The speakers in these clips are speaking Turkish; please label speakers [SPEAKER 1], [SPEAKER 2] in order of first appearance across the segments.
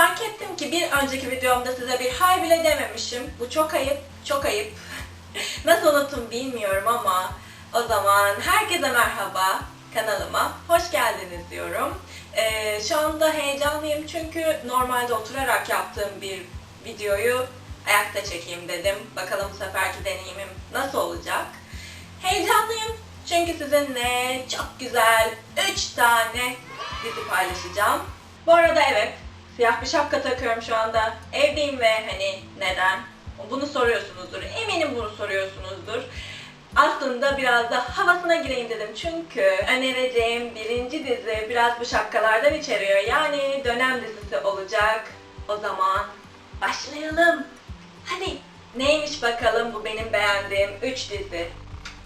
[SPEAKER 1] Fark ettim ki bir önceki videomda size bir hay bile dememişim. Bu çok ayıp, çok ayıp. Nasıl unuttum bilmiyorum ama o zaman herkese merhaba kanalıma hoş geldiniz diyorum. Ee, şu anda heyecanlıyım çünkü normalde oturarak yaptığım bir videoyu ayakta çekeyim dedim. Bakalım bu seferki deneyimim nasıl olacak. Heyecanlıyım çünkü sizinle çok güzel 3 tane dizi paylaşacağım. Bu arada evet, siyah bir şapka takıyorum şu anda. Evdeyim ve hani neden? Bunu soruyorsunuzdur. Eminim bunu soruyorsunuzdur. Aslında biraz da havasına gireyim dedim. Çünkü önereceğim birinci dizi biraz bu şapkalardan içeriyor. Yani dönem dizisi olacak. O zaman başlayalım. Hadi. Neymiş bakalım bu benim beğendiğim 3 dizi.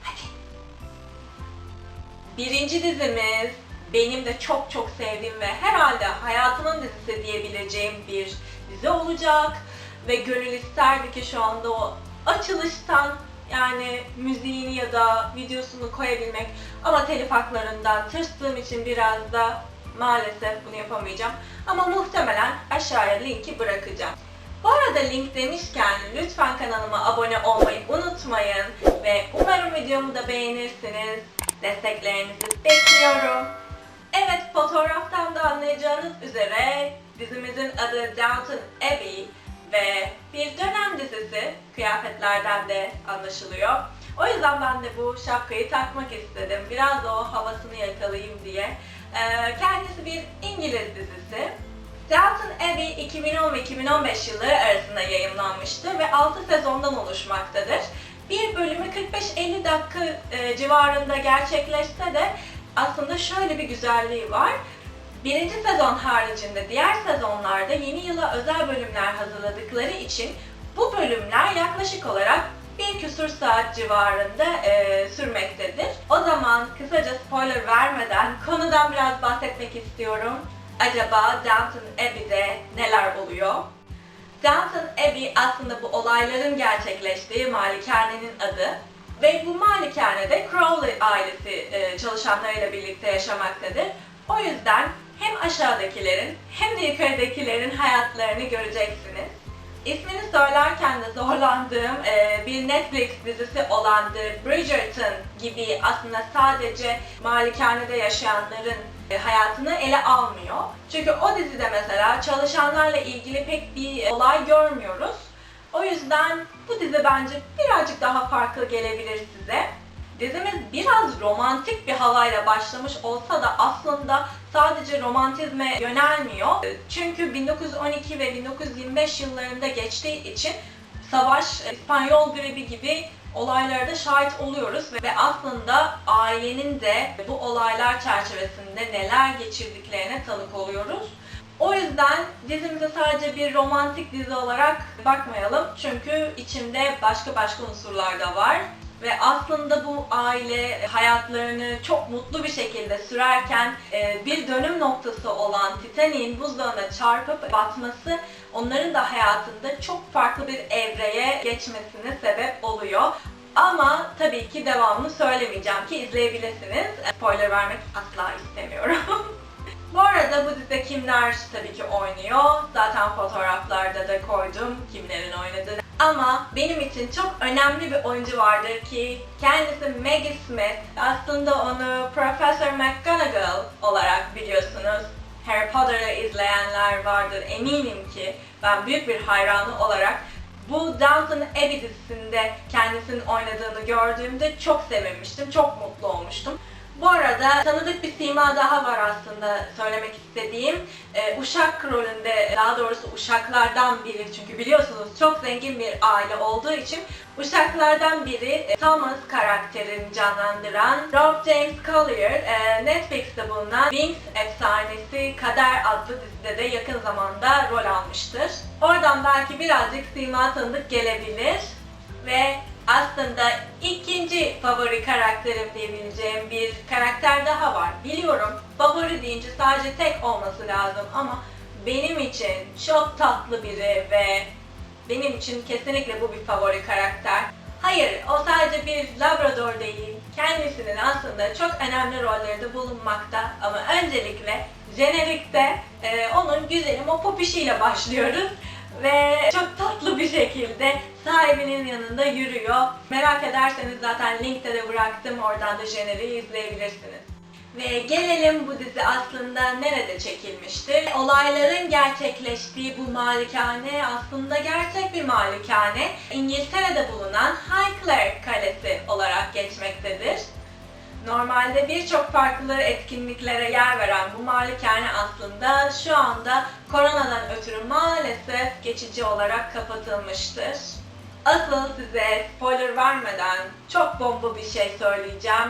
[SPEAKER 1] Hadi. Birinci dizimiz benim de çok çok sevdiğim ve herhalde hayatımın dizisi diyebileceğim bir dizi olacak. Ve gönül isterdi ki şu anda o açılıştan yani müziğini ya da videosunu koyabilmek ama telif haklarından tırstığım için biraz da maalesef bunu yapamayacağım. Ama muhtemelen aşağıya linki bırakacağım. Bu arada link demişken lütfen kanalıma abone olmayı unutmayın ve umarım videomu da beğenirsiniz. Desteklerinizi bekliyorum. Evet fotoğraftan da anlayacağınız üzere dizimizin adı Downton Abbey ve bir dönem dizisi kıyafetlerden de anlaşılıyor. O yüzden ben de bu şapkayı takmak istedim. Biraz da o havasını yakalayayım diye. Ee, kendisi bir İngiliz dizisi. Downton Abbey 2010 ve 2015 yılları arasında yayınlanmıştı ve 6 sezondan oluşmaktadır. Bir bölümü 45-50 dakika e, civarında gerçekleşse de aslında şöyle bir güzelliği var. Birinci sezon haricinde diğer sezonlarda yeni yıla özel bölümler hazırladıkları için bu bölümler yaklaşık olarak bir küsur saat civarında e, sürmektedir. O zaman kısaca spoiler vermeden konudan biraz bahsetmek istiyorum. Acaba Downton Abbey'de neler oluyor? Downton Abbey aslında bu olayların gerçekleştiği malikanenin adı. Ve bu malikanede Crowley ailesi e, çalışanlarıyla birlikte yaşamaktadır. O yüzden hem aşağıdakilerin hem de yukarıdakilerin hayatlarını göreceksiniz. İsmini söylerken de zorlandığım e, bir Netflix dizisi olan The Bridgerton gibi aslında sadece malikanede yaşayanların e, hayatını ele almıyor. Çünkü o dizide mesela çalışanlarla ilgili pek bir olay görmüyoruz. O yüzden bu dizi bence birazcık daha farklı gelebilir size. Dizimiz biraz romantik bir havayla başlamış olsa da aslında sadece romantizme yönelmiyor. Çünkü 1912 ve 1925 yıllarında geçtiği için savaş, İspanyol gribi gibi olaylara da şahit oluyoruz ve aslında ailenin de bu olaylar çerçevesinde neler geçirdiklerine tanık oluyoruz. O yüzden dizimize sadece bir romantik dizi olarak bakmayalım. Çünkü içinde başka başka unsurlar da var. Ve aslında bu aile hayatlarını çok mutlu bir şekilde sürerken e, bir dönüm noktası olan Titanic'in buzdağına çarpıp batması onların da hayatında çok farklı bir evreye geçmesine sebep oluyor. Ama tabii ki devamını söylemeyeceğim ki izleyebilirsiniz. Spoiler vermek asla istemiyorum. Bu arada bu dizide kimler tabii ki oynuyor. Zaten fotoğraflarda da koydum kimlerin oynadığını. Ama benim için çok önemli bir oyuncu vardır ki kendisi Maggie Smith. Aslında onu Professor McGonagall olarak biliyorsunuz. Harry Potter'ı izleyenler vardır eminim ki ben büyük bir hayranı olarak bu Downton Abbey dizisinde kendisinin oynadığını gördüğümde çok sevinmiştim, çok mutlu olmuştum. Bu arada tanıdık bir sima daha var aslında söylemek istediğim. Ee, Uşak rolünde, daha doğrusu Uşaklardan biri çünkü biliyorsunuz çok zengin bir aile olduğu için Uşaklardan biri e, Thomas karakterini canlandıran Rob James Collier e, Netflix'te bulunan Wings efsanesi Kader adlı dizide de yakın zamanda rol almıştır. Oradan belki birazcık sima tanıdık gelebilir ve aslında ikinci favori karakterim diyebileceğim bir karakter daha var. Biliyorum favori deyince sadece tek olması lazım ama benim için çok tatlı biri ve benim için kesinlikle bu bir favori karakter. Hayır, o sadece bir Labrador değil, Kendisinin aslında çok önemli rolleri bulunmakta ama öncelikle jenerikte e, onun güzelim o popişiyle başlıyoruz ve çok tatlı bir şekilde sahibinin yanında yürüyor. Merak ederseniz zaten linkte de bıraktım oradan da jeneriği izleyebilirsiniz. Ve gelelim bu dizi aslında nerede çekilmiştir? Olayların gerçekleştiği bu malikane aslında gerçek bir malikane. İngiltere'de bulunan Highclere Kalesi olarak geçmektedir. Normalde birçok farklı etkinliklere yer veren bu malikane aslında şu anda koronadan ötürü maalesef geçici olarak kapatılmıştır. Asıl size spoiler vermeden çok bomba bir şey söyleyeceğim.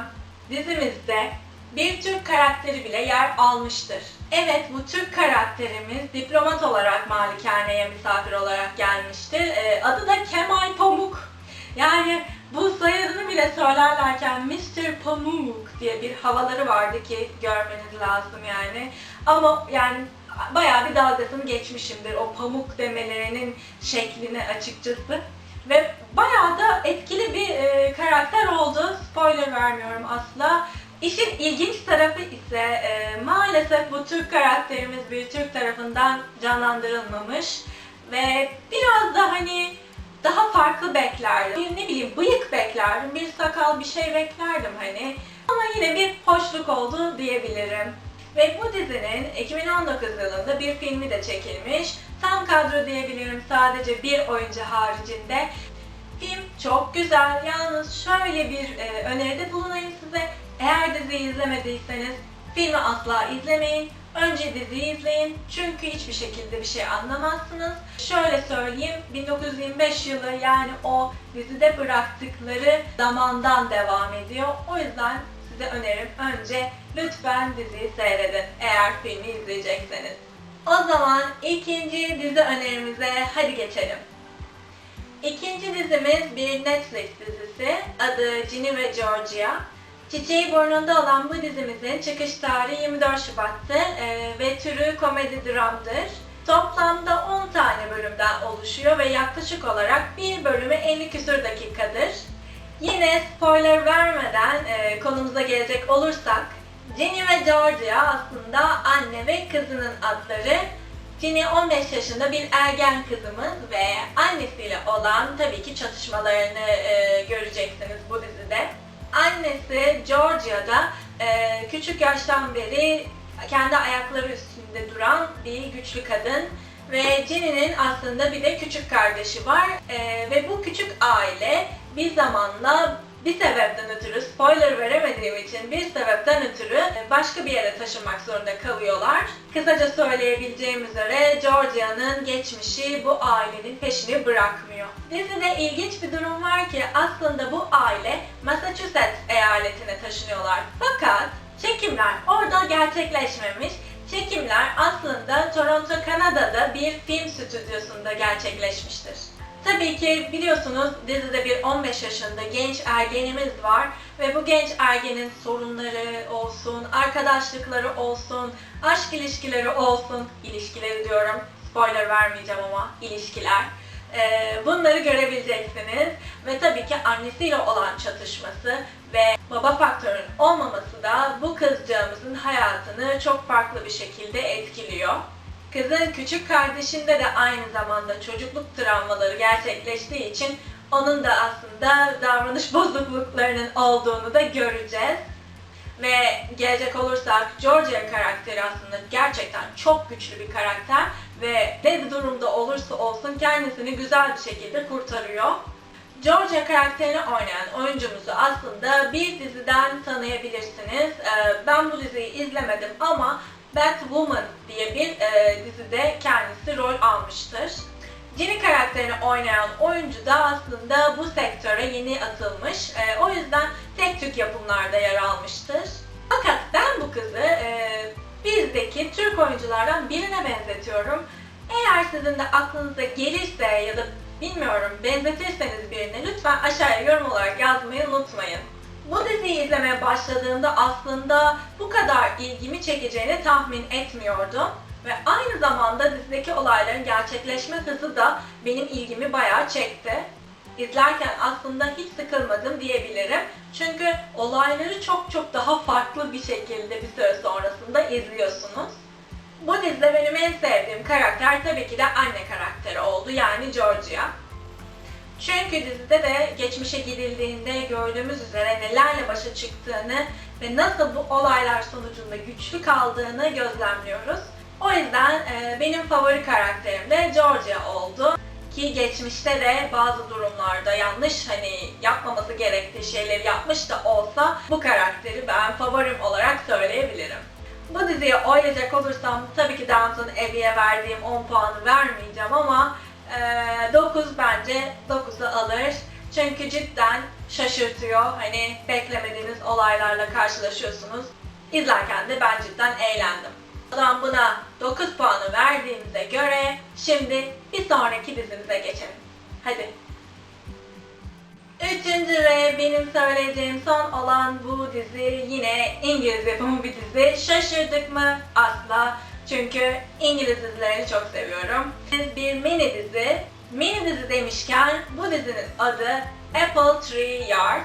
[SPEAKER 1] Dizimizde bir Türk karakteri bile yer almıştır. Evet bu Türk karakterimiz diplomat olarak malikaneye misafir olarak gelmiştir. Ee, adı da Kemal Pamuk. Yani bu soyadını bile söylerlerken Mr. Pamuk diye bir havaları vardı ki görmeniz lazım yani. Ama yani bayağı bir dalgasını geçmişimdir o pamuk demelerinin şeklini açıkçası. Ve bayağı da etkili bir e, karakter oldu. Spoiler vermiyorum asla. İşin ilginç tarafı ise e, maalesef bu Türk karakterimiz bir Türk tarafından canlandırılmamış ve biraz da hani farklı beklerdim. Bir ne bileyim bıyık beklerdim, bir sakal bir şey beklerdim hani. Ama yine bir hoşluk oldu diyebilirim. Ve bu dizinin 2019 yılında bir filmi de çekilmiş. Tam kadro diyebilirim sadece bir oyuncu haricinde. Film çok güzel. Yalnız şöyle bir e, öneride bulunayım size. Eğer diziyi izlemediyseniz filmi asla izlemeyin. Önce diziyi izleyin çünkü hiçbir şekilde bir şey anlamazsınız. Şöyle söyleyeyim, 1925 yılı yani o dizide bıraktıkları zamandan devam ediyor. O yüzden size önerim önce lütfen diziyi seyredin eğer filmi izleyecekseniz. O zaman ikinci dizi önerimize hadi geçelim. İkinci dizimiz bir Netflix dizisi. Adı Ginny ve Georgia. Çiçeği burnunda olan bu dizimizin çıkış tarihi 24 Şubat'tı e, ve türü komedi dramdır. Toplamda 10 tane bölümden oluşuyor ve yaklaşık olarak bir bölümü 50 küsur dakikadır. Yine spoiler vermeden e, konumuza gelecek olursak, Ginny ve Georgia aslında anne ve kızının adları. Ginny 15 yaşında bir ergen kızımız ve annesiyle olan tabii ki çatışmalarını e, göreceksiniz bu dizide. Annesi Georgia da e, küçük yaştan beri kendi ayakları üstünde duran bir güçlü kadın ve Ginny'nin aslında bir de küçük kardeşi var E, ve bu küçük aile bir zamanla bir sebepten ötürü, spoiler veremediğim için bir sebepten ötürü başka bir yere taşınmak zorunda kalıyorlar. Kısaca söyleyebileceğim üzere Georgia'nın geçmişi bu ailenin peşini bırakmıyor. Dizide ilginç bir durum var ki aslında bu aile Massachusetts eyaletine taşınıyorlar. Fakat çekimler orada gerçekleşmemiş. Çekimler aslında Toronto, Kanada'da bir film stüdyosunda gerçekleşmiştir. Tabii ki biliyorsunuz dizide bir 15 yaşında genç ergenimiz var ve bu genç ergenin sorunları olsun, arkadaşlıkları olsun, aşk ilişkileri olsun, ilişkileri diyorum, spoiler vermeyeceğim ama ilişkiler. Bunları görebileceksiniz ve tabii ki annesiyle olan çatışması ve baba faktörün olmaması da bu kızcağımızın hayatını çok farklı bir şekilde etkiliyor. Kızın küçük kardeşinde de aynı zamanda çocukluk travmaları gerçekleştiği için onun da aslında davranış bozukluklarının olduğunu da göreceğiz. Ve gelecek olursak Georgia karakteri aslında gerçekten çok güçlü bir karakter ve ne durumda olursa olsun kendisini güzel bir şekilde kurtarıyor. Georgia karakterini oynayan oyuncumuzu aslında bir diziden tanıyabilirsiniz. Ee, Ben bu diziyi izlemedim ama Batwoman diye bir e, dizide kendisi rol almıştır. Ginny karakterini oynayan oyuncu da aslında bu sektöre yeni atılmış. E, o yüzden tek tük yapımlarda yer almıştır. Fakat ben bu kızı e, bizdeki Türk oyunculardan birine benzetiyorum. Eğer sizin de aklınıza gelirse ya da bilmiyorum benzetirseniz birine lütfen aşağıya yorum olarak yazmayı unutmayın. Bu diziyi izlemeye başladığımda aslında bu kadar ilgimi çekeceğini tahmin etmiyordum. Ve aynı zamanda dizideki olayların gerçekleşme hızı da benim ilgimi bayağı çekti. izlerken aslında hiç sıkılmadım diyebilirim. Çünkü olayları çok çok daha farklı bir şekilde bir süre sonrasında izliyorsunuz. Bu dizide benim en sevdiğim karakter tabii ki de anne karakteri oldu yani Georgia. Çünkü dizide de geçmişe gidildiğinde gördüğümüz üzere nelerle başa çıktığını ve nasıl bu olaylar sonucunda güçlü kaldığını gözlemliyoruz. O yüzden e, benim favori karakterim de Georgia oldu. Ki geçmişte de bazı durumlarda yanlış hani yapmaması gerektiği şeyleri yapmış da olsa bu karakteri ben favorim olarak söyleyebilirim. Bu diziye oylayacak olursam tabii ki Downton Abbey'e verdiğim 10 puanı vermeyeceğim ama e, 9 bence 9'u alır. Çünkü cidden şaşırtıyor. Hani beklemediğiniz olaylarla karşılaşıyorsunuz. İzlerken de ben cidden eğlendim. O zaman buna 9 puanı verdiğimize göre şimdi bir sonraki dizimize geçelim. Hadi. Benim söyleyeceğim son olan bu dizi yine İngiliz yapımı bir dizi. Şaşırdık mı? Asla. Çünkü İngiliz dizilerini çok seviyorum. Bir mini dizi. Mini dizi demişken bu dizinin adı Apple Tree Yard.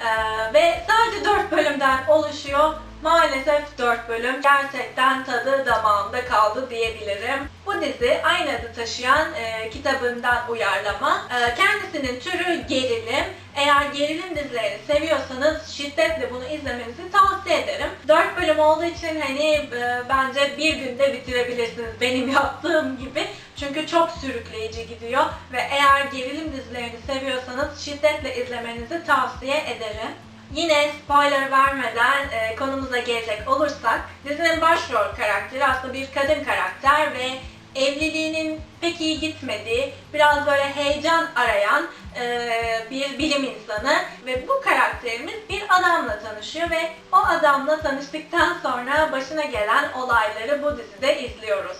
[SPEAKER 1] Ee, ve sadece 4 bölümden oluşuyor. Maalesef 4 bölüm gerçekten tadı damağımda kaldı diyebilirim. Bu dizi aynı adı taşıyan e, kitabından uyarlama. E, kendisinin türü gerilim. Eğer gerilim dizilerini seviyorsanız şiddetle bunu izlemenizi tavsiye ederim. 4 bölüm olduğu için hani e, bence bir günde bitirebilirsiniz benim yaptığım gibi. Çünkü çok sürükleyici gidiyor ve eğer gerilim dizilerini seviyorsanız şiddetle izlemenizi tavsiye ederim. Yine spoiler vermeden e, konumuza gelecek olursak dizinin başrol karakteri aslında bir kadın karakter ve evliliğinin pek iyi gitmediği, biraz böyle heyecan arayan e, bir bilim insanı ve bu karakterimiz bir adamla tanışıyor ve o adamla tanıştıktan sonra başına gelen olayları bu dizide izliyoruz.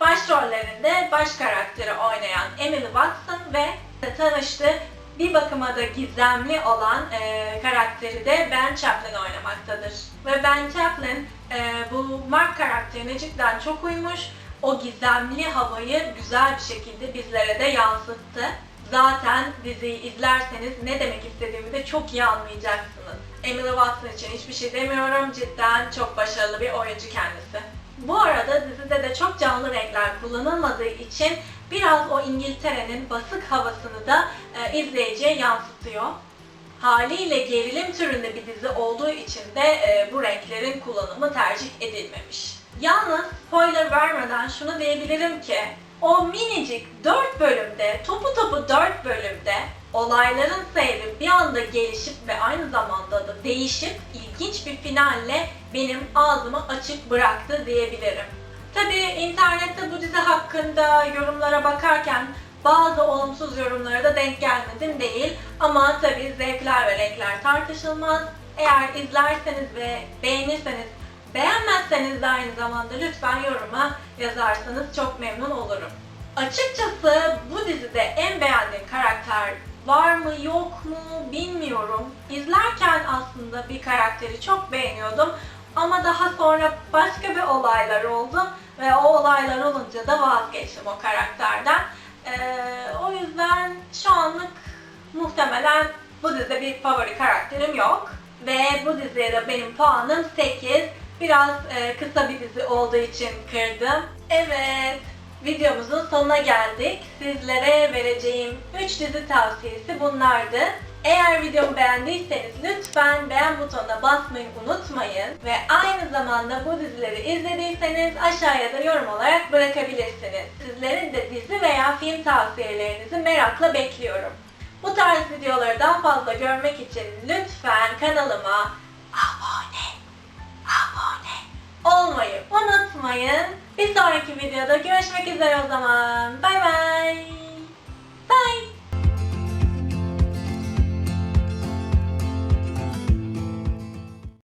[SPEAKER 1] Başrollerinde baş karakteri oynayan Emily Watson ve tanıştı bir bakıma da gizemli olan e, karakteri de Ben Chaplin oynamaktadır. Ve Ben Chaplin e, bu Mark karakterine cidden çok uymuş. O gizemli havayı güzel bir şekilde bizlere de yansıttı. Zaten diziyi izlerseniz ne demek istediğimi de çok iyi anlayacaksınız. Emily Watson için hiçbir şey demiyorum. Cidden çok başarılı bir oyuncu kendisi. Bu arada dizide de çok canlı renkler kullanılmadığı için biraz o İngiltere'nin basık havasını da e, izleyiciye yansıtıyor. Haliyle gerilim türünde bir dizi olduğu için de e, bu renklerin kullanımı tercih edilmemiş. Yalnız spoiler vermeden şunu diyebilirim ki o minicik 4 bölümde, topu topu 4 bölümde olayların seyri bir anda gelişip ve aynı zamanda da değişip ilginç bir finalle benim ağzımı açık bıraktı diyebilirim. Tabi internette bu dizi hakkında yorumlara bakarken bazı olumsuz yorumlara da denk gelmedim değil ama tabi zevkler ve renkler tartışılmaz. Eğer izlerseniz ve beğenirseniz beğenmezseniz de aynı zamanda lütfen yoruma yazarsanız çok memnun olurum. Açıkçası bu dizide en beğendiğim karakter var mı yok mu bilmiyorum. İzlerken aslında bir karakteri çok beğeniyordum ama daha sonra başka bir olaylar oldu ve o olaylar olunca da vazgeçtim o karakterden. Ee, o yüzden şu anlık muhtemelen bu dizide bir favori karakterim yok. Ve bu diziye de benim puanım 8. Biraz e, kısa bir dizi olduğu için kırdım. Evet, videomuzun sonuna geldik. Sizlere vereceğim 3 dizi tavsiyesi bunlardı. Eğer videomu beğendiyseniz lütfen beğen butonuna basmayı unutmayın. Ve aynı zamanda bu dizileri izlediyseniz aşağıya da yorum olarak bırakabilirsiniz. Sizlerin de dizi veya film tavsiyelerinizi merakla bekliyorum. Bu tarz videoları daha fazla görmek için lütfen kanalıma olmayı unutmayın. Bir sonraki videoda görüşmek üzere o zaman. Bay bay. Bye.